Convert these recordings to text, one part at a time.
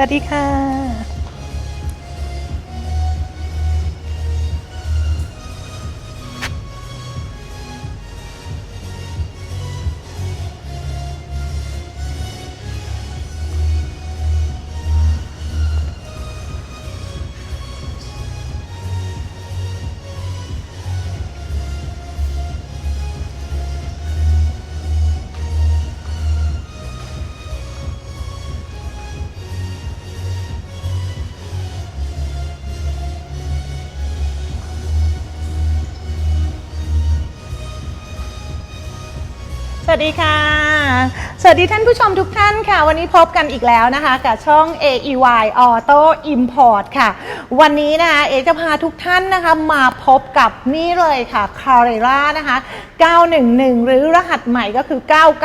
วัสดีค่ะ ดีค่ะ สวัสดีท่านผู้ชมทุกท่านค่ะ วันนี้พบกันอีกแล้วนะคะกับช่อง AEY Auto Import ค่ะ วันนี้นะคะเอจะพาทุกท่านนะคะมาพบกับนี่เลยค่ะ c a r r e r a นะคะ 911 หรือรหัสใหม่ก็คือ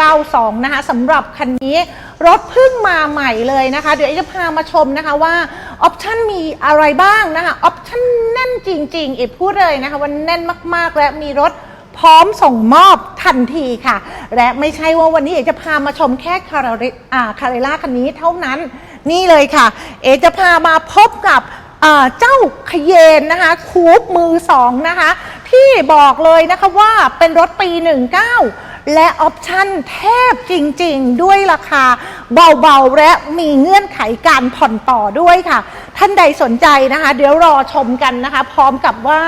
992 นะคะสำหรับคันนี้รถเพิ่งมาใหม่เลยนะคะ เดี๋ยวเอจะพามาชมนะคะว่าออปชันมีอะไรบ้างนะคะออปชันแน่นจริงๆเอพูดเลยนะคะว่าแน่นมากๆและมีรถ พร้อมส่งมอบทันทีค่ะ และไม่ใช่ว่าวันนี้เอจะพามาชมแค่คาราเรคาเรล่าคันนี้เท่านั้นนี่เลยค่ะ เอจะพามาพบกับเจ้าขยเยนนะคะคูปมือสองนะคะ ที่บอกเลยนะคะว่าเป็นรถปี 19 และออปชั่นแทบจริงๆ ด้วยราคาเบาๆ และมีเงื่อนไขการผ่อนต่อด้วยค่ะ ท่านใดสนใจนะคะ เดี๋ยวรอชมกันนะคะ พร้อมกับว่า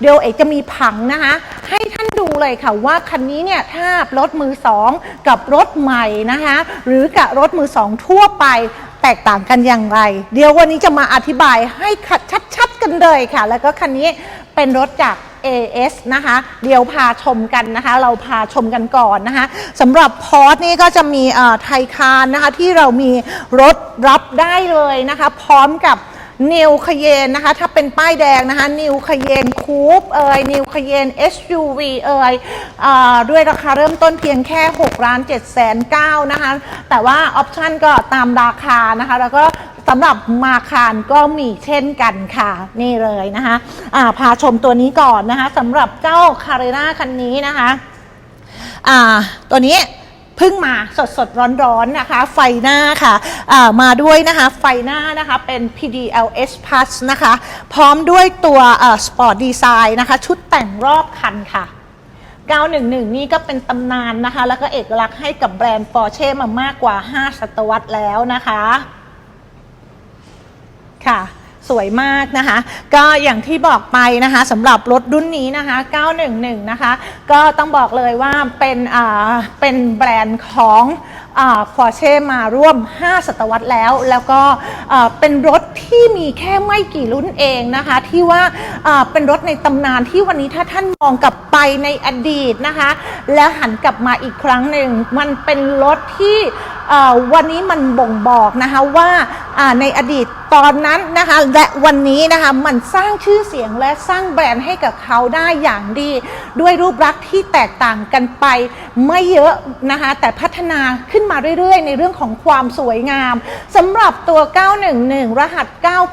เดี๋ยวเอกจะมีผังนะคะ ให้ท่าน เลยค่ะว่าคันนี้เนี่ยถ้ารถมือสองกับรถใหม่นะคะ หรือกับรถมือสองทั่วไปแตกต่างกันอย่างไร เดี๋ยววันนี้จะมาอธิบายให้ขัดชัดๆกันเลยค่ะ แล้วก็คันนี้เป็นรถจาก AS นะคะ เดี๋ยวพาชมกันนะคะ เราพาชมกันก่อนนะคะสำหรับพอร์ตนี่ก็จะมีไทยคารนะคะที่เรามีรถรับได้เลยนะคะ พร้อมกับ นิวคเยนนะคะ ถ้าเป็นป้ายแดงนะคะนิวคเยนคูปเอ่ยนิวคเยน SUV เอ่ยอด้วยราคาเริ่มต้นเพียงแค่6ล้าน7แสน9นะคะ แต่ว่าออปชันก็ตามราคานะคะ แล้วก็สำหรับมาคารก็มีเช่นกันค่ะ นี่เลยนะคะอาพาชมตัวนี้ก่อนนะคะสำหรับเจ้าคาเรนาคันนี้นะคะอ่าตัวนี้ เพิ่งมาสดสดร้อนร้อนๆนะคะ ไฟหน้าค่ะอ่ามาด้วยนะคะ ไฟหน้านะคะเป็น PDLS Plus นะคะ พร้อมด้วยตัวสปอร์ตดีไซน์นะคะ ชุดแต่งรอบคันค่ะ 911 นี่ก็เป็นตำนานนะคะ แล้วก็เอกลักษณ์ให้กับแบรนด์ Porsche มามากกว่า 5 ศตวรรษแล้วนะคะ ค่ะ สวยมากนะคะ ก็อย่างที่บอกไปนะคะสำหรับรถรุ่นนี้นะคะ 911 นะคะ ก็ต้องบอกเลยว่าเป็นอ่าเป็นแบรนด์ของ อ่า Porsche มาร่วม 5 ศตวรรษแล้ว แล้วก็เป็นรถที่มีแค่ไม่กี่รุ่นเองนะคะ ที่ว่าเป็นรถในตำนานที่วันนี้ถ้าท่านมองกลับไปในอดีตนะคะ แล้วหันกลับมาอีกครั้งหนึ่ง มันเป็นรถที่วันนี้มันบ่งบอกนะคะว่าในอดีตตอนนั้นนะคะและวันนี้นะคะมันสร้างชื่อเสียงและสร้างแบรนด์ให้กับเขาได้อย่างดี ด้วยรูปลักษณ์ที่แตกต่างกันไปไม่เยอะนะคะแต่พัฒนาขึ้นมาเรื่อยๆ ในเรื่องของความสวยงามสำหรับตัว 911 รหัส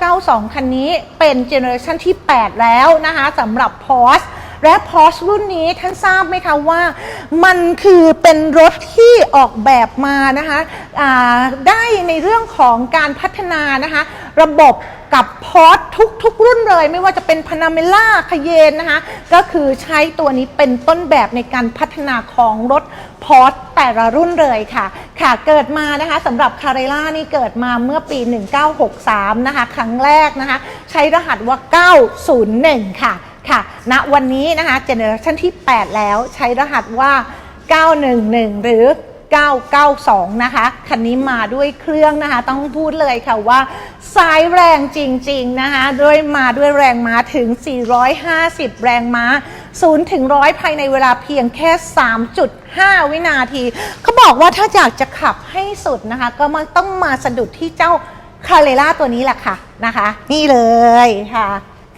992 คันนี้เป็นเจเนอเรชันที่ 8 แล้วนะคะสำหรับ Porsche และ Porsche รุ่นนี้ท่านทราบไหมคะว่ามันคือเป็นรถที่ออกแบบมานะคะได้ในเรื่องของการพัฒนานะคะระบบกับพอร์ตทุกทุกรุ่นเลย ไม่ว่าจะเป็นพานาเมล่าคเยนนะคะก็คือใช้ตัวนี้เป็นต้นแบบในการพัฒนาของรถพอร์ตแต่ละรุ่นเลยค่ะ ค่ะเกิดมานะคะสำหรับคาเรล่านี่เกิดมาเมื่อปี 1963 นะคะ ครั้งแรกนะคะ ใช้รหัสว่า 901 ค่ะ ค่ะณวันนี้นะคะเจเนอเรชันที่ 8 แล้วใช้รหัสว่า 911 หรือ 992 นะคะ คันนี้มาด้วยเครื่องนะคะ ต้องพูดเลยค่ะว่าสายแรงจริง ๆ นะคะด้วยมาด้วยแรงม้าถึง 450 แรงม้า 0 ถึง 100 ภายในเวลาเพียงแค่ 3.5 วินาที เขาบอกว่าถ้าอยากจะขับให้สุดนะคะ ก็มันต้องมาสะดุดที่เจ้าคาเรล่าตัวนี้แหละค่ะนะคะ นี่เลยค่ะ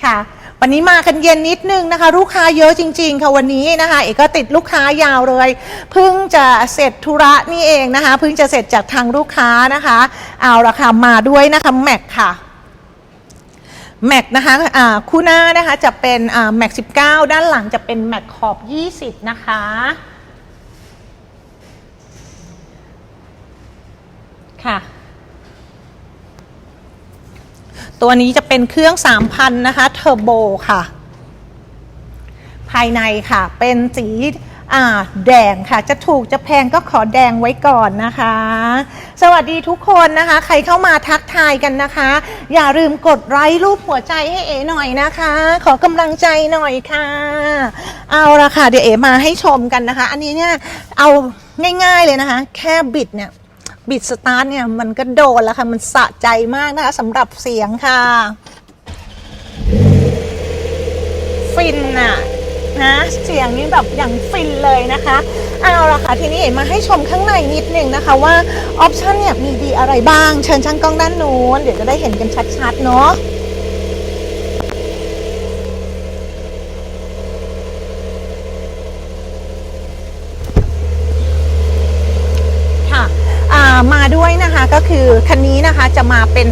ค่ะ วันนี้มากันเย็นนิดนึงนะคะ ลูกค้าเยอะจริง ๆ ค่ะวันนี้นะคะ เอกก็ติดลูกค้ายาวเลย เพิ่งจะเสร็จธุระนี่เองนะคะ เพิ่งจะเสร็จจากทางลูกค้านะคะ เอาละค่ะมาด้วยนะคะแม็กค่ะแม็กนะคะคู่หน้านะคะจะเป็นแม็ก19ด้านหลังจะเป็นแม็กขอบ 20 นะคะ ค่ะ ตัวนี้จะเป็นเครื่อง 3,000 นะคะเทอร์โบค่ะ ภายในค่ะ เป็นสีแดงค่ะ จะถูกจะแพงก็ขอแดงไว้ก่อนนะคะ สวัสดีทุกคนนะคะ ใครเข้ามาทักทายกันนะคะ อย่าลืมกดไลค์รูปหัวใจให้เอ๋หน่อยนะคะ ขอกำลังใจหน่อยค่ะ เอาละค่ะ เดี๋ยวเอ๋มาให้ชมกันนะคะ อันนี้เนี่ยเอาง่ายๆเลยนะคะ แค่บิดเนี่ย บิดสตาร์ทเนี่ยมันก็โดนแล้วค่ะ มันสะใจมากนะคะสำหรับเสียงค่ะ ฟินอะนะเสียงนี้แบบอย่างฟินเลยนะคะเอาละค่ะทีนี้เอ๋มาให้ชมข้างในนิดนึงนะคะว่าออปชันเนี่ยมีดีอะไรบ้าง เชิญช่างกล้องด้านนู้นเดี๋ยวจะได้เห็นกันชัดๆเนาะค่ะอ่ามาด้วย นะคะก็คือคันนี้นะคะจะมาเป็น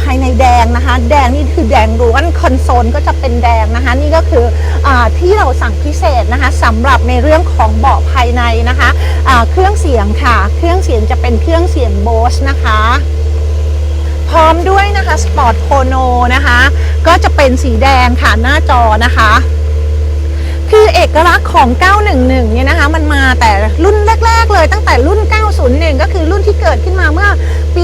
ภายในแดงนะคะ แดงนี่คือแดงล้วนคอนโซลก็จะเป็นแดงนะคะ นี่ก็คืออที่เราสั่งพิเศษนะคะสำหรับในเรื่องของเบาะภายในนะคะอ่าเครื่องเสียงค่ะ เครื่องเสียงจะเป็นเครื่องเสียงโบสนะคะพร้อมด้วยนะคะสปอร์ตโ o โนนะคะ ก็จะเป็นสีแดงค่ะหน้าจอนะคะ คือเอกลักษณ์ของ 911 เนี่ยนะคะ มันมาแต่รุ่นแรก ๆ เลยตั้งแต่รุ่น 901 ก็คือรุ่นที่เกิดขึ้นมาเมื่อปี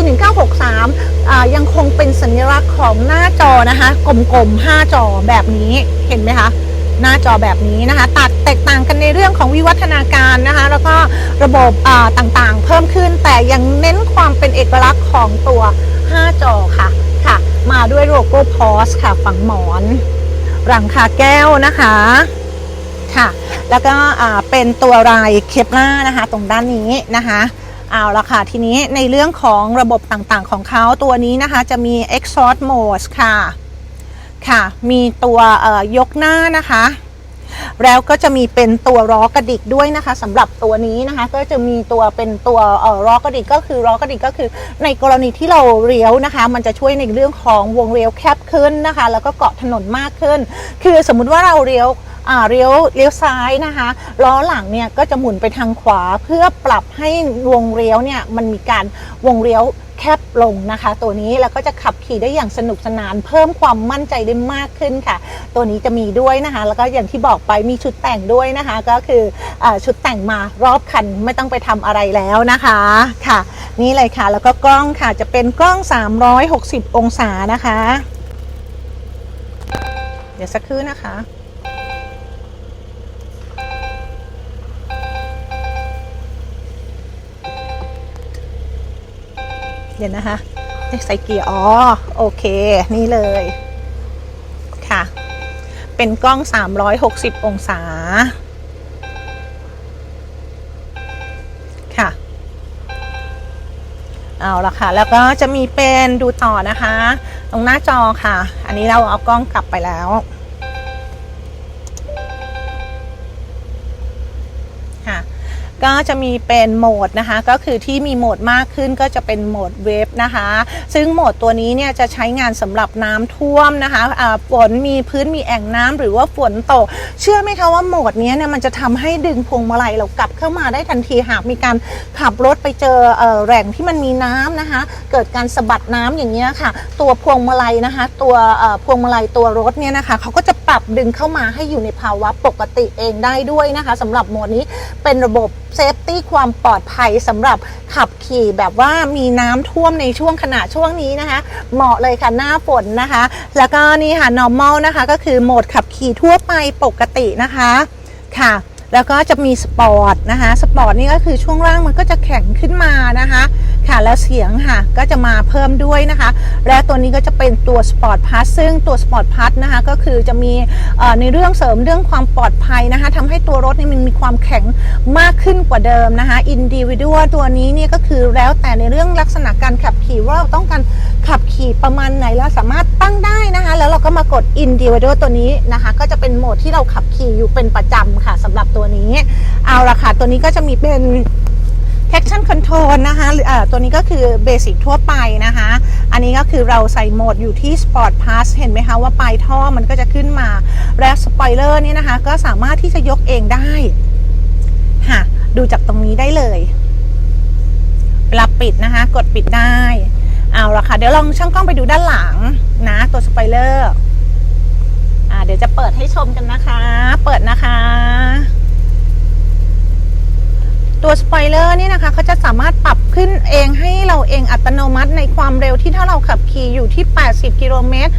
1963อ่ายังคงเป็นสัญลักษณ์ของหน้าจอนะคะ กลมๆ 5 จอแบบนี้เห็นไหมคะหน้าจอแบบนี้นะคะตัดแตกต่างกันในเรื่องของวิวัฒนาการนะคะแล้วก็ระบบอ่าต่างๆ เพิ่มขึ้นแต่ยังเน้นความเป็นเอกลักษณ์ของตัว 5 จอค่ะค่ะ มาด้วยโลโก้พอสค่ะ ฝังหมอน หลังคาแก้วนะคะ ค่ะ แล้วก็เป็นตัวลายเคปล่านะคะ ตรงด้านนี้นะคะเอาละค่ะ ทีนี้ในเรื่องของระบบต่างๆของเขาตัวนี้นะคะ จะมี exhaust mode ค่ะค่ะ มีตัวยกหน้านะคะ แล้วก็จะมีเป็นตัวล้อกระดิกด้วยนะคะสำหรับตัวนี้นะคะ ก็จะมีตัวเป็นตัวล้อกระดิกก็คือล้อกระดิกก็คือ ในกรณีที่เราเลี้ยวนะคะ มันจะช่วยในเรื่องของวงเลี้ยวแคบขึ้นนะคะ แล้วก็เกาะถนนมากขึ้น คือสมมุติว่าเราเลี้ยว เลี้ยวเลี้ยวซ้ายนะคะล้อหลังเนี่ยก็จะหมุนไปทางขวาเพื่อปรับให้วงเลี้ยวเนี่ยมันมีการวงเลี้ยวแคบลงนะคะ ตัวนี้แล้วก็จะขับขี่ได้อย่างสนุกสนาน เพิ่มความมั่นใจได้มากขึ้นค่ะ ตัวนี้จะมีด้วยนะคะ แล้วก็อย่างที่บอกไปมีชุดแต่งด้วยนะคะ ก็คืออาชุดแต่งมารอบคันไม่ต้องไปทำอะไรแล้วนะคะค่ะ นี่เลยค่ะ แล้วก็กล้องค่ะจะเป็นกล้อง 360 องศานะคะ เดี๋ยวสักครู่นะคะ เดี๋ยวนะคะใส่เกียร์อ๋อโอเค นี่เลยค่ะ เป็นกล้อง 360 องศา ค่ะ เอาละค่ะ แล้วก็จะมีเป็นดูต่อนะคะ ตรงหน้าจอค่ะ อันนี้เราเอากล้องกลับไปแล้ว ก็จะมีเป็นโหมดนะคะ ก็คือที่มีโหมดมากขึ้นก็จะเป็นโหมดเวฟ นะคะ ซึ่งโหมดตัวนี้เนี่ยจะใช้งานสำหรับน้ำท่วมนะคะฝนมีพื้นมีแอ่งน้ำหรือว่าฝนตก เชื่อไหมคะว่าโหมดนี้เนี่ยมันจะทำให้ดึงพวงมาลัยเรากลับเข้ามาได้ทันทีหากมีการขับรถไปเจอเออแหล่งที่มันมีน้ำนะคะ เกิดการสะบัดน้ำอย่างนี้ยค่ะ ตัวพวงมาลัยนะคะ ตัวพวงมาลัยตัวรถเนี่ยนะคะเขาก็จะปรับดึงเข้ามาให้อยู่ในภาวะปกติเองได้ด้วยนะคะสำหรับโหมดนี้เป็นระบบเซฟตี้ความปลอดภัยสำหรับขับขี่แบบว่ามีน้ำท่วมในช่วงขณะช่วงนี้นะคะ เหมาะเลยค่ะหน้าฝนนะคะ แล้วก็นี่ค่ะ normal นะคะ ก็คือโหมดขับขี่ทั่วไปปกตินะคะค่ะ แล้วก็จะมีสปอร์ตนะคะสปอร์ตนี่ก็คือช่วงล่างมันก็จะแข็งขึ้นมานะคะ ค่ะแล้วเสียงค่ะก็จะมาเพิ่มด้วยนะคะ และตัวนี้ก็จะเป็นตัวสปอร์ตพัสซึ่งตัวสปอร์ตพัสนะคะก็คือจะมีในเรื่องเสริมเรื่องความปลอดภัยนะคะทำให้ตัวรถนี่มันมีความแข็งมากขึ้นกว่าเดิมนะคะอินดิวิ a l ตัวนี้เนี่ยก็คือแล้วแต่ในเรื่องลักษณะการขับขี่ว่าเราต้องการขับขี่ประมาณไหนแล้วสามารถตั้งได้นะคะ แล้วเราก็มากด individual ตัวนี้นะคะ ก็จะเป็นโหมดที่เราขับขี่อยู่เป็นประจำค่ะสำหรับตัวนี้ เอาละค่ะตัวนี้ก็จะมีเป็น traction control นะคะหรือตัวนี้ก็คือเบสิกทั่วไปนะคะ อันนี้ก็คือเราใส่โหมดอยู่ที่ Sport Pass เห็นไหมคะว่าปลายท่อมันก็จะขึ้นมา และสปอยเลอร์นี่นะคะ ก็สามารถที่จะยกเองได้ค่ะดูจากตรงนี้ได้เลยเวลาปิดนะคะ กดปิดได้เอาละค่ะ เดี๋ยวลองช่างกล้องไปดูด้านหลังนะ ตัวสไปเลอร์เดี๋ยวจะเปิดให้ชมกันนะคะ เปิดนะคะ ตัวสปอยเลอร์นี่นะคะเขาจะสามารถปรับขึ้นเองให้เราเองอัตโนมัติในความเร็วที่ถ้าเราขับขี่อยู่ที่ 80 กิโลเมตร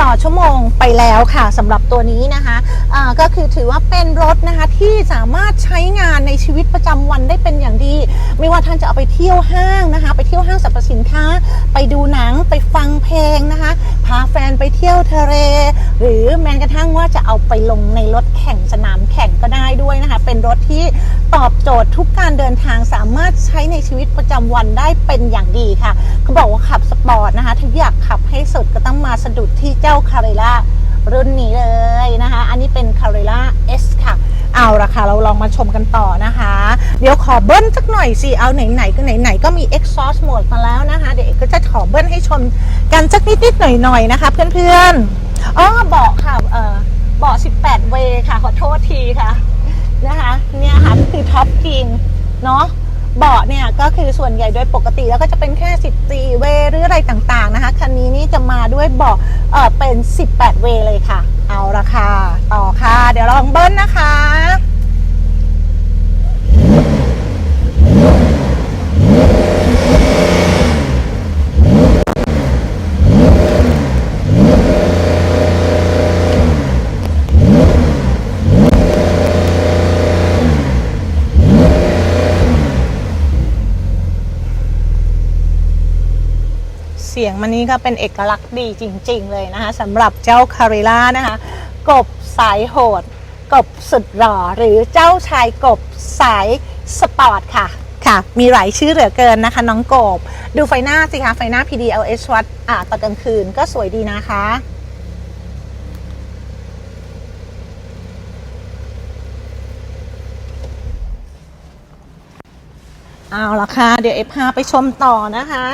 ต่อชั่วโมงไปแล้วค่ะสำหรับตัวนี้นะคะอ่าก็คือถือว่าเป็นรถนะคะที่สามารถใช้งานในชีวิตประจำวันได้เป็นอย่างดี ไม่ว่าท่านจะเอาไปเที่ยวห้างนะคะ ไปเที่ยวห้างสรรพสินค้า ไปดูหนังไปฟังเพลงนะคะ พาแฟนไปเที่ยวทะเล หรือแม้กระทั่งว่าจะเอาไปลงในรถแข่งสนามแข่งก็ได้ด้วยนะคะ เป็นรถที่ตอบโจทย์ทุกการเดินทางสามารถใช้ในชีวิตประจำวันได้เป็นอย่างดีค่ะเขาบอกว่าขับสปอร์ต ต้องมาสะดุดที่เจ้าคาเรล่ารุ่นนี้เลยนะคะ อันนี้เป็นคาเรล่า S ค่ะ เอาละค่ะ เราลองมาชมกันต่อนะคะ เดี๋ยวขอเบิ้ลสักหน่อยสิ เอาไหนๆก็ไหนๆก็มี exhaust mode มาแล้วนะคะ เดี๋ยวกก็จะขอเบิ้ลให้ชมกันสักนิดๆหน่อยๆนะคะ เพื่อนๆอ๋อเบาะค่ะ เออเบาะ18 เวค่ะ ขอโทษทีค่ะนะคะ เนี่ยค่ะคือท็อปจริงเนาะ เบาะเนี่ยก็คือส่วนใหญ่โดยปกติแล้วก็จะเป็นแค่ 14 เวหรืออะไรต่างๆนะคะ คันนี้นี่จะมาด้วยเบาะเออเป็น 18 เวเลยค่ะ เอาละค่ะ ต่อค่ะ เดี๋ยวลองเบิ้ลนะคะ สียงมันนี้ก็เป็นเอกลักษณ์ดีจริง ๆ เลยนะคะสำหรับเจ้าคาริล่านะคะ กบสายโหด กบสุดหล่อหรือเจ้าชายกบสายสปอร์ตค่ะค่ะ มีหลายชื่อเหลือเกินนะคะ น้องกบ ดูไฟหน้าสิคะ ไฟหน้า PDLS วัดอ่าตอนกลางคืนก็สวยดีนะคะเอาละค่ะ เดี๋ยวเอฟพาไปชมต่อนะคะ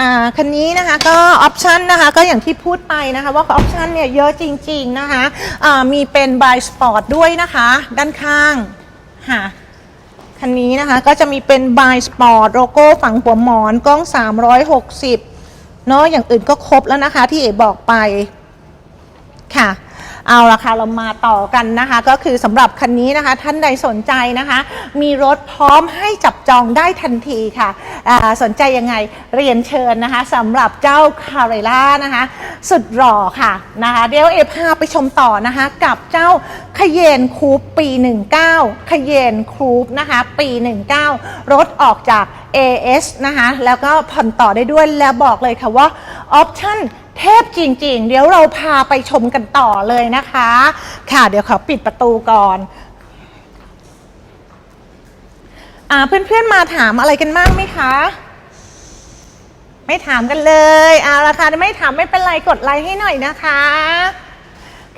อ่าคันนี้นะคะก็ออปชันนะคะก็อย่างที่พูดไปนะคะว่าออปชันเนี่ยเยอะจริงๆนะคะอ่ามีเป็นบายสปอร์ตด้วยนะคะ ด้านข้างค่ะคันนี้นะคะก็จะมีเป็นบายสปอร์ตโลโก้ฝังหัวหมอนกล้อง 360เนาะอย่างอื่นก็ครบแล้วนะคะที่เอ๋บอกไปค่ะ เอาละค่ะเรามาต่อกันนะคะ ก็คือสำหรับคันนี้นะคะ ท่านใดสนใจนะคะ มีรถพร้อมให้จับจองได้ทันทีค่ะสนใจยังไงเรียนเชิญนะคะสำหรับเจ้าคาเรล่านะคะ สุดหล่อค่ะนะคะ เดี๋ยวเอพาไปชมต่อนะคะ กับเจ้าขยเยนคูปปี 19ขยเยนคูปนะคะปี 19 รถออกจาก AS นะคะแล้วก็ผ่อนต่อได้ด้วยแล้วบอกเลยค่ะว่าออปชั่นเทพจริง ๆ เดี๋ยวเราพาไปชมกันต่อเลยนะคะ ค่ะ เดี๋ยวขอปิดประตูก่อนอ่าเพื่อนๆมาถามอะไรกันบ้างไหมคะ ไม่ถามกันเลยเอาละค่ะไม่ถามไม่เป็นไรกดไลค์ให้หน่อยนะคะ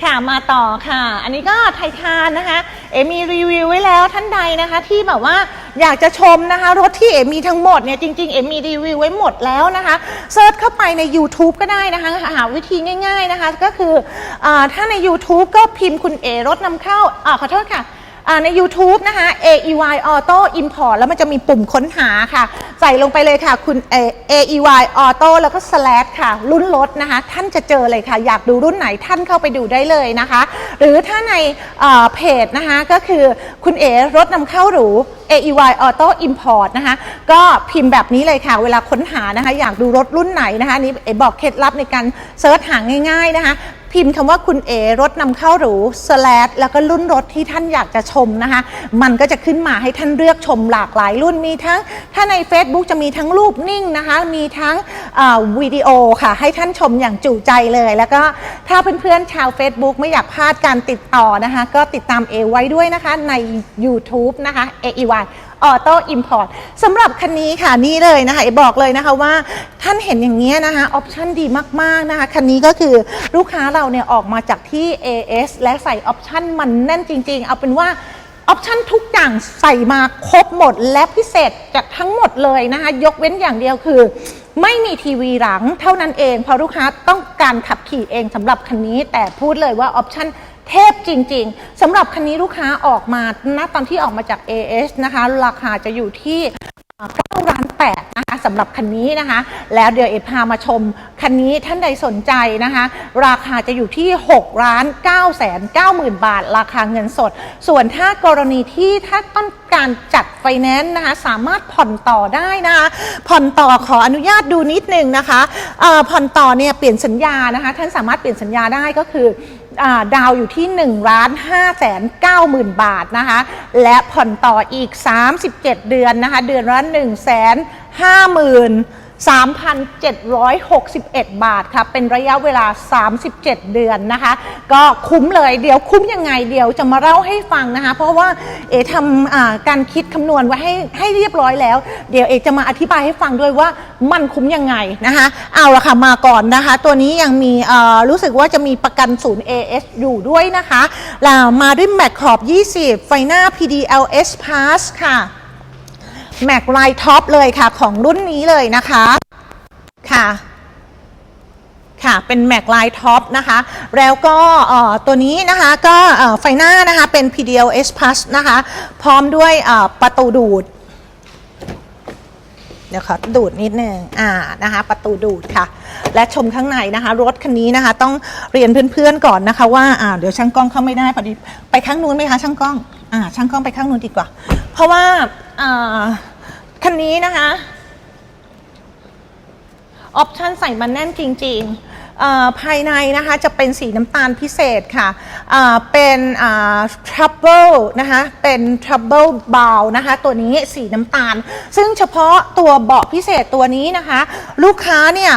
ค่ะมาต่อค่ะ อันนี้ก็ไททานนะคะ เอมีรีวิวไว้แล้วท่านใดนะคะ ที่แบบว่าอยากจะชมนะคะ รถที่เอมีทั้งหมดเนี่ยจริงๆ เอมีรีวิวไว้หมดแล้วนะคะเซิร์ชเข้าไปใน YouTube ก็ได้นะคะ หาวิธีง่าย ๆนะคะ ก็คืออถ้าใน YouTube ก็พิมพ์คุณเอรถนำเข้าอ่าขอโทษค่ะ ใน YouTube นะคะ AEY Auto Import แล้วมันจะมีปุ่มค้นหาค่ะ ใส่ลงไปเลยค่ะ คุณ A- AEY Auto แล้วก็ slash ค่ะ รุ่นรถนะคะ ท่านจะเจอเลยค่ะ อยากดูรุ่นไหนท่านเข้าไปดูได้เลยนะคะ หรือถ้าในเพจนะคะ ก็คือคุณเอรถนำเข้าหรู AEY Auto Import นะคะ ก็พิมพ์แบบนี้เลยค่ะ เวลาค้นหานะคะ อยากดูรถรุ่นไหนนะคะนนี้เอบอกเคล็ดลับในการเซิร์ชหาง่าย ๆนะคะ พิมพ์คำว่าคุณเอรถนำเข้าหรู slash แล้วก็รุ่นรถที่ท่านอยากจะชมนะคะ มันก็จะขึ้นมาให้ท่านเลือกชมหลากหลายรุ่นมีทั้ง ถ้าใน Facebook จะมีทั้งรูปนิ่งนะคะ มีทั้งวิดีโอค่ะ ให้ท่านชมอย่างจุใจเลย แล้วก็ถ้าเพื่อนๆชาว Facebook ไม่อยากพลาดการติดต่อนะคะ ก็ติดตามเอไว้ด้วยนะคะใน YouTube นะคะ AEY ออโต้อิมพอร์ตสำหรับคันนี้ค่ะนี่เลยนะคะบอกเลยนะคะว่าท่านเห็นอย่างนี้ยนะคะออปชันดีมากๆนะคะคันนี้ก็คือลูกค้าเราเนี่ยออกมาจากที่ AS และใส่ออปชันมันแน่นจริง ๆ เอาเป็นว่าออปชันทุกอย่างใส่มาครบหมดและพิเศษจากทั้งหมดเลยนะคะยกเว้นอย่างเดียวคือ ไม่มีทีวีหลังเท่านั้นเองเพราะลูกค้าต้องการขับขี่เองสำหรับคันนี้ แต่พูดเลยว่าออปชัน เทพจริงๆสำหรับคันนี้ลูกค้าออกมาณตอนที่ออกมาจาก AS นะคะ ราคาจะอยู่ที่9ล้าน8นะคะสสำหรับคันนี้นะคะ แล้วเดี๋ยวเอพามาชม คันนี้ท่านใดสนใจนะคะ ราคาจะอยู่ที่6ล้าน9แสน9หมื่นบาท ราคาเงินสด ส่วนถ้ากรณีที่ถ้าต้องการจัดไฟแนนซ์นะคะ สามารถผ่อนต่อได้นะคะผ่อนต่อขออนุญาตดูนิดนึงนะคะผ่อนต่อเนี่ยเปลี่ยนสัญญานะคะ ท่านสามารถเปลี่ยนสัญญาได้ก็คือ ดาวอยู่ที่1ล้านห้าแสนเก้าหมื่นบาทนะคะ และผ่อนต่ออีก 37 เดือนนะคะ เดือนละ1แสนห้าหมื่น 3,761 บาทค่ะ เป็นระยะเวลา 37 เดือนนะคะ ก็คุ้มเลยเดี๋ยวคุ้มยังไงเดี๋ยวจะมาเล่าให้ฟังนะคะ เพราะว่าเอทำการคิดคำนวณไว้ให้ให้เรียบร้อยแล้ว เดี๋ยวเอจะมาอธิบายให้ฟังด้วยว่ามันคุ้มยังไงนะคะ เอาละค่ะมาก่อนนะคะ ตัวนี้ยังมีรู้สึกว่าจะมีประกันศูนย์ AS อยู่ด้วยนะคะแล้วมาด้วยแมคขอบ 20 ไฟหน้า PDLS Pass ค่ะ แม็กไลท็อปเลยค่ะ ของรุ่นนี้เลยนะคะค่ะค่ะ เป็นแม็กไลท็อปนะคะ แล้วก็ตัวนี้นะคะก็ไฟหน้านะคะ เป็น PDLS Plus นะคะ พร้อมด้วยประตูดูด เดี๋ยวขอดูดนิดนึงอ่านะคะ ประตูดูดค่ะ และชมข้างในนะคะ รถคันนี้นะคะ ต้องเรียนเพื่อนๆก่อนนะคะ ว่าอ่าเดี๋ยวช่างกล้องเข้าไม่ได้พอดีไปข้างนู้นไหมคะช่างกล้องอ่าช่างกล้องไปข้างนู้นดีกว่า เพราะว่าอ่า คันนี้นะคะ ออปชันใส่มันแน่นจริงๆ ภายในนะคะจะเป็นสีน้ำตาลพิเศษค่ะ เป็นอ่า trouble นะคะ เป็น trouble bow นะคะ ตัวนี้สีน้ำตาล ซึ่งเฉพาะตัวเบาะพิเศษตัวนี้นะคะ ลูกค้าเนี่ย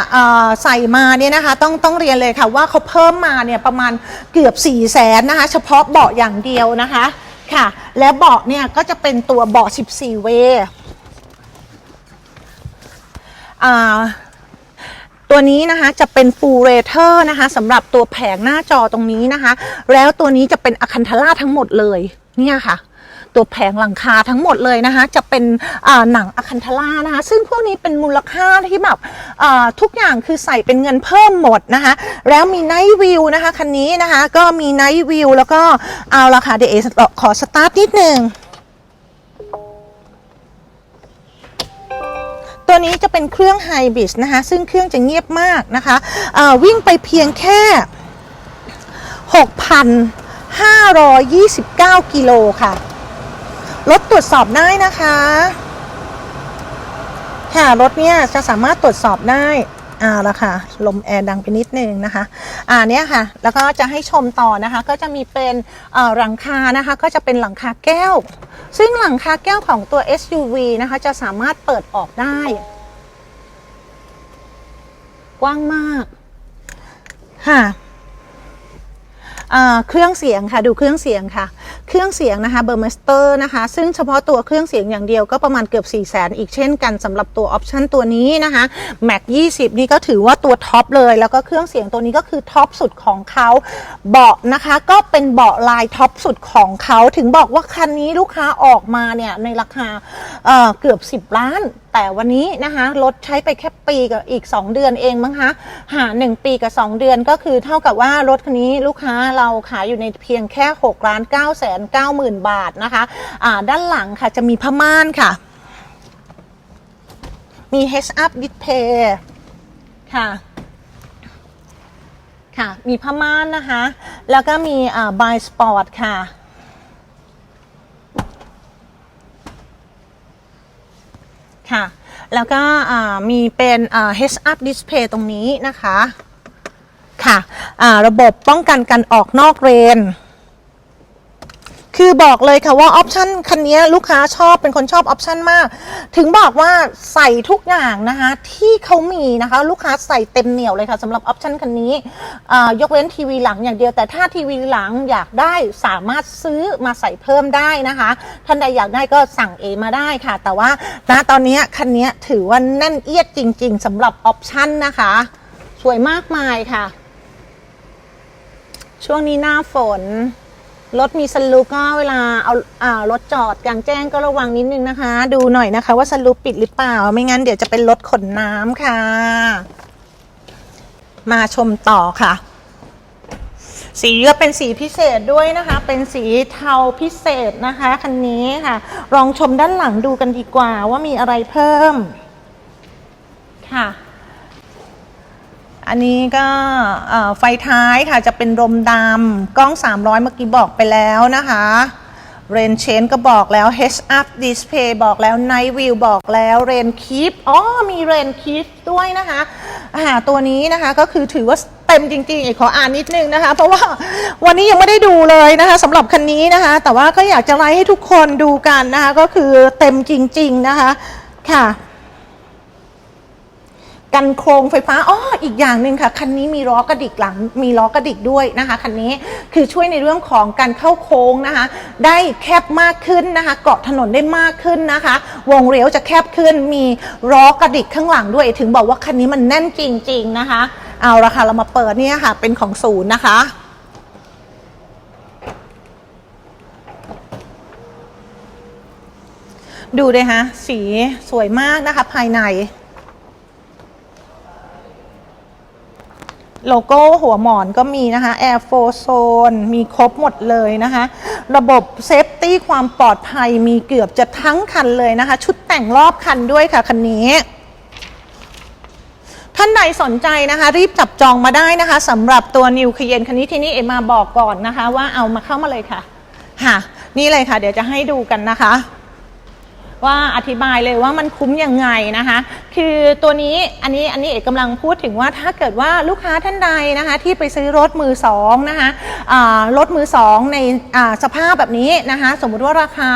ใส่มาเนี่ยนะคะต้องต้องเรียนเลยค่ะว่าเขาเพิ่มมาเนี่ยประมาณเกือบ4 0 0แสนนะคะ เฉพาะเบาะอย่างเดียวนะคะค่ะและเบาะเนี่ยก็จะเป็นตัวเบาะ 14 เว ตัวนี้นะคะจะเป็น full rater นะคะสำหรับตัวแผงหน้าจอตรงนี้นะคะ แล้วตัวนี้จะเป็นอะคันทาร่าทั้งหมดเลยเนี่ยค่ะตัวแผงหลังคาทั้งหมดเลยนะคะ จะเป็นหนังอะคันทาร่านะคะ ซึ่งพวกนี้เป็นมูลค่าที่แบบทุกอย่างคือใส่เป็นเงินเพิ่มหมดนะคะ แล้วมี night view นะคะ คันนี้นะคะ ก็มี night view แล้วก็เอาละค่ะเดี๋ยวเอขอสตาร์ทนิดนึง ตัวนี้จะเป็นเครื่องไฮบริดนะคะ ซึ่งเครื่องจะเงียบมากนะคะวิ่งไปเพียงแค่ 6,529 กิโลค่ะ รถตรวจสอบได้นะคะค่ะรถเนี่ยจะสามารถตรวจสอบได้อ่าละค่ะ ลมแอร์ดังไปนิดนึงนะคะ อ่าเนี่ยค่ะ แล้วก็จะให้ชมต่อนะคะ ก็จะมีเป็นหลังคานะคะ ก็จะเป็นหลังคาแก้ว ซึ่งหลังคาแก้วของตัว SUV นะคะ จะสามารถเปิดออกได้ กว้างมาก ค่ะเครื่องเสียงค่ะ ดูเครื่องเสียงค่ะ เครื่องเสียงนะคะเบอร์เมสเตอร์นะคะ ซึ่งเฉพาะตัวเครื่องเสียงอย่างเดียวก็ประมาณเกือบ 4 0 0แสนอีกเช่นกันสำหรับตัวออปชันตัวนี้นะคะ Mac 20 นี่ก็ถือว่าตัวท็อปเลย แล้วก็เครื่องเสียงตัวนี้ก็คือท็อปสุดของเขาเบาะนะคะก็เป็นเบาะลายท็อปสุดของเขาถึงบอกว่าคันนี้ลูกค้าออกมาเนี่ยในราคาเเกือบ 10 ล้านแต่วันนี้นะคะรถใช้ไปแค่ปีกับอีก 2 เดือนเองมั้งคะหา1ปีกับ 2 เดือนก็คือเท่ากับว่ารถคันนี้ลูกค้าเราขายอยู่ในเพียงแค่6ล้าน9แสน9หมื่นบาทนะคะอ่าด้านหลังค่ะจะมีผ้าม่านค่ะ มี heads up display ค่ะค่ะ มีผ้าม่านนะคะ แล้วก็มีอ่า by sport ค่ะ ค่ะ แล้วก็มีเป็น heads up display ตรงนี้นะคะ ค่ะระบบป้องกันการออกนอกเลน คือบอกเลยค่ะว่าออปชันคันนี้ลูกค้าชอบเป็นคนชอบออปชันมาก ถึงบอกว่าใส่ทุกอย่างนะคะ ที่เขามีนะคะ ลูกค้าใส่เต็มเหนียวเลยค่ะสำหรับออปชันคันนี้ยกเว้นทีวีหลังอย่างเดียวแต่ถ้าทีวีหลังอยากได้สามารถซื้อมาใส่เพิ่มได้นะคะ ท่านใดอยากได้ก็สั่งเอมาได้ค่ะ แต่ว่าณตอนนี้คันนี้ถือว่าแน่นเอียดจริง ๆสำหรับออปชันนะคะ สวยมากมายค่ะ ช่วงนี้หน้าฝน รถมีสลูปก็เวลาเอาอ่ารถจอดกลางแจ้งก็ระวังนิดนึงนะคะ ดูหน่อยนะคะ ว่าสลูปปิดหรือเปล่า ไม่งั้นเดี๋ยวจะเป็นรถขนน้ำค่ะ มาชมต่อค่ะ สีก็เป็นสีพิเศษด้วยนะคะ เป็นสีเทาพิเศษนะคะคันนี้ค่ะ ลองชมด้านหลังดูกันดีกว่าว่ามีอะไรเพิ่มค่ะ อันนี้ก็ไฟท้ายค่ะจะเป็นรมดำกล้อง 300 เมื่อกี้บอกไปแล้วนะคะเรนเชนก็บอกแล้ว Head Up Display บอกแล้ว Night View บอกแล้วเรนคีฟอ๋อมีเรนคีฟด้วยนะคะอ่าตัวนี้นะคะก็คือถือว่าเต็มจริงๆเอกขออ่านนิดนึงนะคะ เพราะว่าวันนี้ยังไม่ได้ดูเลยนะคะสำหรับคันนี้นะคะ แต่ว่าก็อยากจะไลฟ์ให้ทุกคนดูกันนะคะ ก็คือเต็มจริง ๆ นะคะค่ะ กันโครงไฟฟ้าอ้ออีกอย่างหนึ่งค่ะ คันนี้มีล้อกระดิกหลัง มีล้อกระดิกด้วยนะคะคันนี้คือช่วยในเรื่องของการเข้าโค้งนะคะ ได้แคบมากขึ้นนะคะ เกาะถนนได้มากขึ้นนะคะ วงเลี้ยวจะแคบขึ้น มีล้อกระดิกข้างหลังด้วย ถึงบอกว่าคันนี้มันแน่นจริง ๆนะคะ เอาละค่ะเรามาเปิดเนี่ยค่ะ เป็นของศูนย์นะคะดูเลยฮะ สีสวยมากนะคะภายใน โลโก้หัวหมอนก็มีนะคะ Air f o r Zone มีครบหมดเลยนะคะ ระบบเซฟตี้ความปลอดภัยมีเกือบจะทั้งคันเลยนะคะ ชุดแต่งรอบคันด้วยค่ะ คันนี้ ท่านใดสนใจนะคะ รีบจับจองมาได้นะคะสำหรับตัวนิวเคเยนคันนี้ที่นี่เอ็มมาบอกก่อนนะคะ ว่าเอามาเข้ามาเลยค่ะ ค่ะ นี่เลยค่ะ เดี๋ยวจะให้ดูกันนะคะ ว่าอธิบายเลยว่ามันคุ้มยังไงนะคะ คือตัวนี้อันนี้อันนี้เอกกำลังพูดถึงว่าถ้าเกิดว่าลูกค้าท่านใดนะคะที่ไปซื้อรถมือสองนะคะอ่ารถมือสองในสภาพแบบนี้นะคะ สมมุติว่าราคา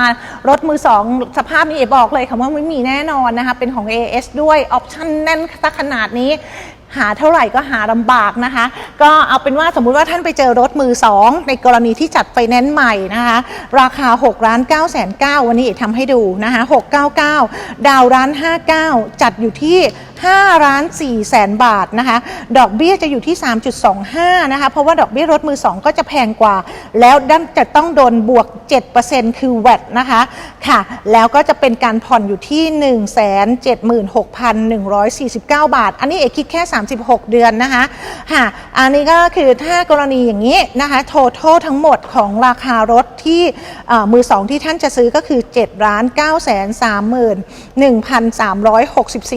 รถมือสองสภาพนี้เอกบอกเลยค่ะว่าไม่มีแน่นอนนะคะเป็นของ AS ด้วยออปชั่นแน่นขนาดนี้หาเท่าไหร่ก็หาลำบากนะคะ ก็เอาเป็นว่าสมมุติว่าท่านไปเจอรถมือสองในกรณีที่จัดไฟแนนซ์ใหม่นะคะ ราคา6ล้าน9แสน9วันนี้ทำให้ดูนะคะ699 ดาวร้าน 59 จัดอยู่ที่5ล้าน4แสนบาทนะคะ ดอกเบี้ยจะอยู่ที่ 3.25 นะคะ เพราะว่าดอกเบี้ยรถมือ 2 ก็จะแพงกว่า แล้วดันจะต้องโดนบวก 7%คือ VAT นะคะค่ะ แล้วก็จะเป็นการผ่อนอยู่ที่ 176,149 บาท อันนี้เอกคิดแค่ 36 เดือนนะคะค่ะอันนี้ก็คือถ้ากรณีอย่างนี้นะคะโทททั้งหมดของราคารถที่เอ่อมือ2ที่ท่านจะซื้อก็คือ7ล้าน9แสน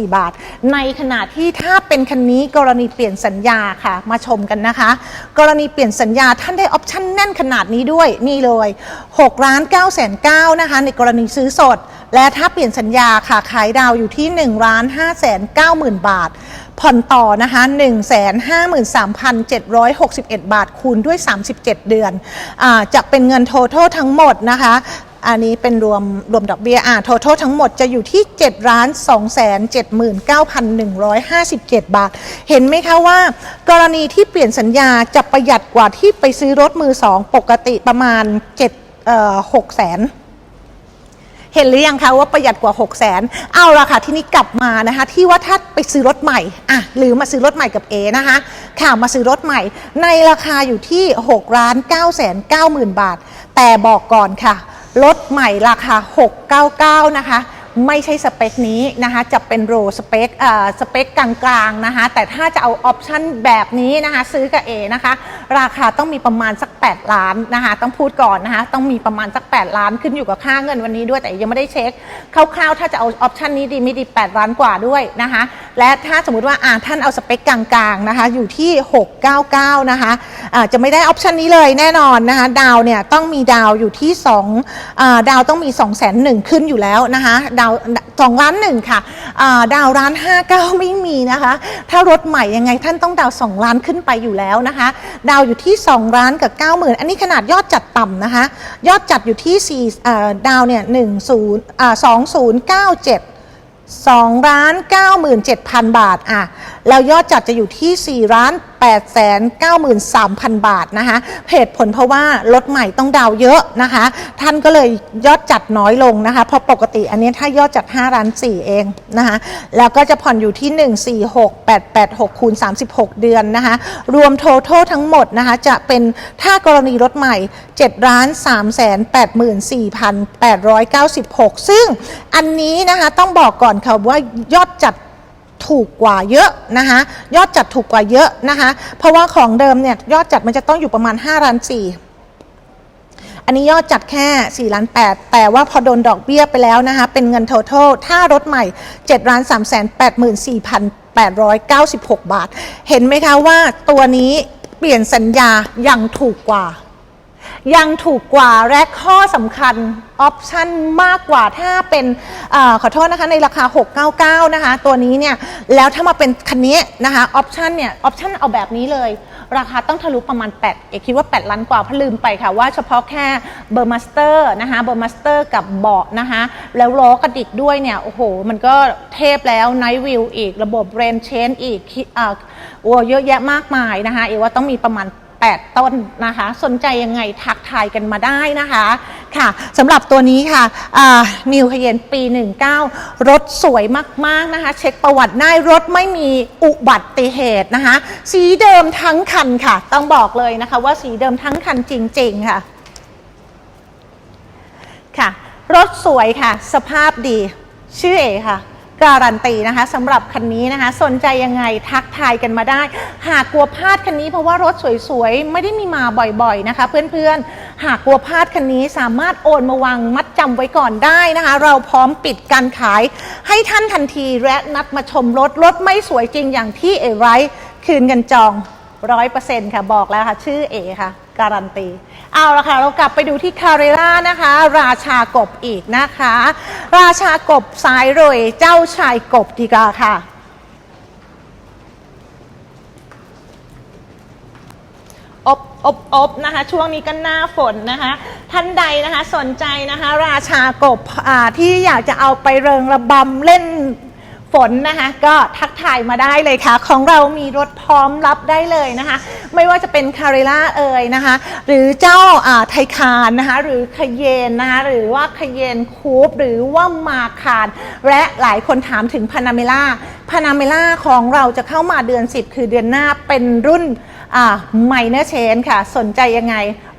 31,364 บาทในขณะที่ถ้าเป็นคันนี้กรณีเปลี่ยนสัญญาค่ะ มาชมกันนะคะ กรณีเปลี่ยนสัญญาท่านได้ออปชั่นแน่นขนาดนี้ด้วยนี่เลย6ล้าน9แสน9นะคะในกรณีซื้อสด และถ้าเปลี่ยนสัญญาค่ะขายดาวอยู่ที่1ล้าน5แสน9หมื่นบาท ผ่อนต่อนะคะ1 5 3 7 6 1 บาทคูณด้วย 37 เดือนอจะเป็นเงินโทททั้งหมดนะคะ อันนี้เป็นรวมรวมดอกเบี้ยอ่าโทททั้งหมดจะอยู่ที่7ล้าน2แสน79,157 บาท เห็นไหมคะว่า กรณีที่เปลี่ยนสัญญาจะประหยัดกว่าที่ไปซื้อรถมือสองปกติประมาณ7เอ่อ6แสนเห็นหรือยังคะว่าประหยัดกว่า 6 0 0แสนเอาละค่ะที่นี้กลับมานะคะ ที่ว่าถ้าไปซื้อรถใหม่อะหรือมาซื้อรถใหม่กับเอนะคะค่ะมาซื้อรถใหม่ ในราคาอยู่ที่6ล้าน9แสน9หมื่นบาท แต่บอกก่อนค่ะ รถใหม่ราคา 699 นะคะ ไม่ใช่สเปคนี้นะคะจะเป็นโรสเปคเอ่อสเปคกลางๆนะคะแต่ถ้าจะเอาออปชันแบบนี้นะคะซื้อกับเอนะคะราคาต้องมีประมาณสัก 8 ล้านนะคะต้องพูดก่อนนะคะต้องมีประมาณสัก 8 ล้านขึ้นอยู่กับค่าเงินวันนี้ด้วยแต่ยังไม่ได้เช็คคร่าวๆ ถ้าจะเอาออปชันนี้ดีไม่ดี 8 ล้านกว่าด้วยนะคะและถ้าสมมุติว่าอ่าท่านเอาสเปคกลางๆนะคะอยู่ที่ 699นะคะอ่าจะไม่ได้ออปชันนี้เลยแน่นอนนะคะดาวเนี่ยต้องมีดาวอยู่ที่2อ่าดาวต้องมี 2 0 0 0 0 0 ขึ้นอยู่แล้วนะคะดาวสองล้านหนึ่งค่ะดาวร้าน 59 ไม่มีนะคะ ถ้ารถใหม่ยังไงท่านต้องดาว 2 ล้านขึ้นไปอยู่แล้วนะคะ ดาวอยู่ที่ 2 ล้านกับ 90,000 อันนี้ขนาดยอดจัดต่ำนะคะ ยอดจัดอยู่ที่4อ่ดาวเนี่ย10อ่า2097 2ล้าน97,000 บาทอะแล้วยอดจัดจะอยู่ที่4ล้าน8แสน93,000 บาทนะคะเหตุผลเพราะว่ารถใหม่ต้องดาวเยอะนะคะ ท่านก็เลยยอดจัดน้อยลงนะคะ เพราะปกติอันนี้ถ้ายอดจัด5ล้าน4เองนะคะ แล้วก็จะผ่อนอยู่ที่ 146,886คูณ36 เดือนนะคะ รวมโทททั้งหมดนะคะ จะเป็นถ้ากรณีรถใหม่7ล้าน3แสน84,896 ซึ่งอันนี้นะคะต้องบอกก่อนค่ะว่ายอดจัดถูกกว่าเยอะนะคะยอดจัดถูกกว่าเยอะนะคะเพราะว่าของเดิมเนี่ยยอดจัดมันจะต้องอยู่ประมาณ5ล้าน4อันนี้ยอดจัดแค่4ล้าน8แต่ว่าพอโดนดอกเบี้ยไปแล้วนะคะเป็นเงิน total ถ้ารถใหม่7ล้าน3แสน84,000 896 บาท เห็นไหมคะว่าตัวนี้เปลี่ยนสัญญายังถูกกว่า ยังถูกกว่าและข้อสำคัญออปชันมากกว่าถ้าเป็นอขอโทษนะคะในราคา 699 นะคะ ตัวนี้เนี่ย แล้วถ้ามาเป็นคันนี้นะคะออปชันเนี่ยออปชันเอาแบบนี้เลย ราคาต้องทะลุประมาณ 8 เอกคิดว่า 8 ล้านกว่าเพราะลืมไปค่ะ ว่าเฉพาะแค่เบอร์มาสเตอร์นะคะเบอร์มาสเตอร์กับเบาะนะคะ แล้วล้อกระดิกด้วยเนี่ย โอ้โห มันก็เทพแล้วไนท์วิวอีก ระบบเรนเชนอีกอ่าโอ้เยอะแยะมากมายนะคะ เอว่าต้องมีประมาณ 8 ต้นนะคะ สนใจยังไงทักทายกันมาได้นะคะค่ะสำหรับตัวนี้ค่ะนิวคเยนปี 19 รถสวยมาก ๆ นะคะ เช็คประวัติได้รถไม่มีอุบัติเหตุนะคะ สีเดิมทั้งคันค่ะ ต้องบอกเลยนะคะว่าสีเดิมทั้งคันจริง ๆ ค่ะค่ะ รถสวยค่ะ สภาพดี ชื่อเอค่ะ การันตีนะคะสำหรับคันนี้นะคะ สนใจยังไงทักทายกันมาได้ หากกลัวพลาดคันนี้เพราะว่ารถสวยๆ ไม่ได้มีมาบ่อยๆนะคะ เพื่อนๆ หากกลัวพลาดคันนี้สามารถโอนมาวางมัดจำไว้ก่อนได้นะคะ เราพร้อมปิดการขาย ให้ท่านทันทีและนัดมาชมรถรถไม่สวยจริงอย่างที่เอไรคืนกันจองร้อยเปอร์เซ็นต์ค่ะบอกแล้วค่ะ ชื่อเอค่ะ การันตี เอาละค่ะ เรากลับไปดูที่คาเรล่านะคะ ราชากบอีกนะคะ ราชากบสายรวยเจ้าชายกบดีกว่าค่ะอบอบอบนะคะ ช่วงนี้ก็หน้าฝนนะคะ ท่านใดนะคะสนใจนะคะ ราชากบที่อยากจะเอาไปเริงระบำเล่น ฝนนะคะก็ทักทายมาได้เลยค่ะ ของเรามีรถพร้อมรับได้เลยนะคะ ไม่ว่าจะเป็นคาริล่าเอ่ยนะคะ หรือเจ้าไทคานนะคะ หรือคเยนนะคะหรือว่าคเยนคูปหรือว่ามาคารและหลายคนถามถึงพานาเมล่าพานาเมล่าของเราจะเข้ามาเดือน 10 คือเดือนหน้าเป็นรุ่นไมเนอร์เชนค่ะ สนใจยังไง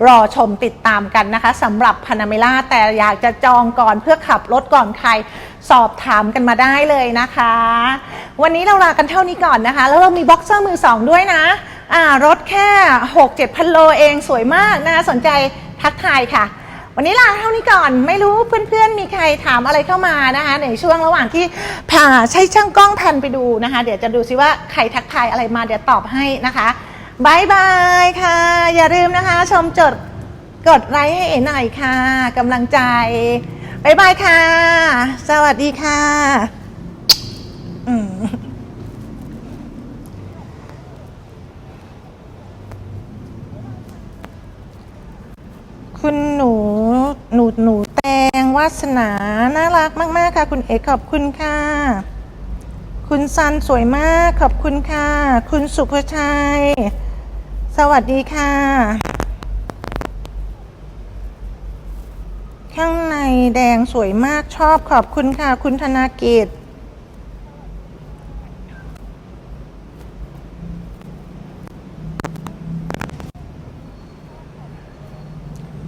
รอชมติดตามกันนะคะสำหรับพานาเมล่าแต่อยากจะจองก่อนเพื่อขับรถก่อนใคร สอบถามกันมาได้เลยนะคะ วันนี้เราลากันเท่านี้ก่อนนะคะ แล้วเรามีบ็อกเซอร์มือสองด้วยนะอ่ารถแค่ 6 7พันโลเองสวยมากนะคะสนใจทักทายค่ะ วันนี้ลาเท่านี้ก่อนไม่รู้เพื่อนๆ มีใครถามอะไรเข้ามานะคะในช่วงระหว่างที่ผ่าใช้ช่างกล้องแพนไปดูนะคะ เดี๋ยวจะดูซิว่าใครทักทายอะไรมาเดี๋ยวตอบให้นะคะบายบายค่ะ อย่าลืมนะคะ ชมจดกดไลค์ให้เอ๋หน่อยค่ะกำลังใจ บายบายค่ะ สวัสดีค่ะคุณหนู หนู หนูแตงวาสนา น่ารักมาก ๆ ค่ะ คุณเอกขอบคุณค่ะ คุณซันสวยมาก ขอบคุณค่ะ คุณสุภชัย สวัสดีค่ะ ข้างในแดงสวยมากชอบขอบคุณค่ะ คุณธนากิจ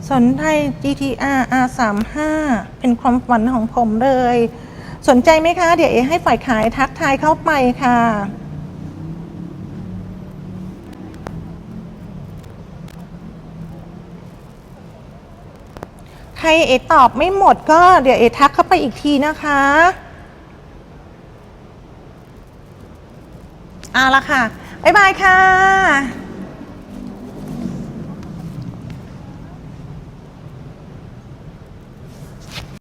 สนไทย GTR R35 เป็นความฝันของผมเลย สนใจไหมคะ เดี๋ยวเอให้ฝ่ายขายทักทายเข้าไปค่ะ ใครเอตอบไม่หมดก็เดี๋ยวเอทักเข้าไปอีกทีนะคะเอาละค่ะ บ๊ายบายค่ะ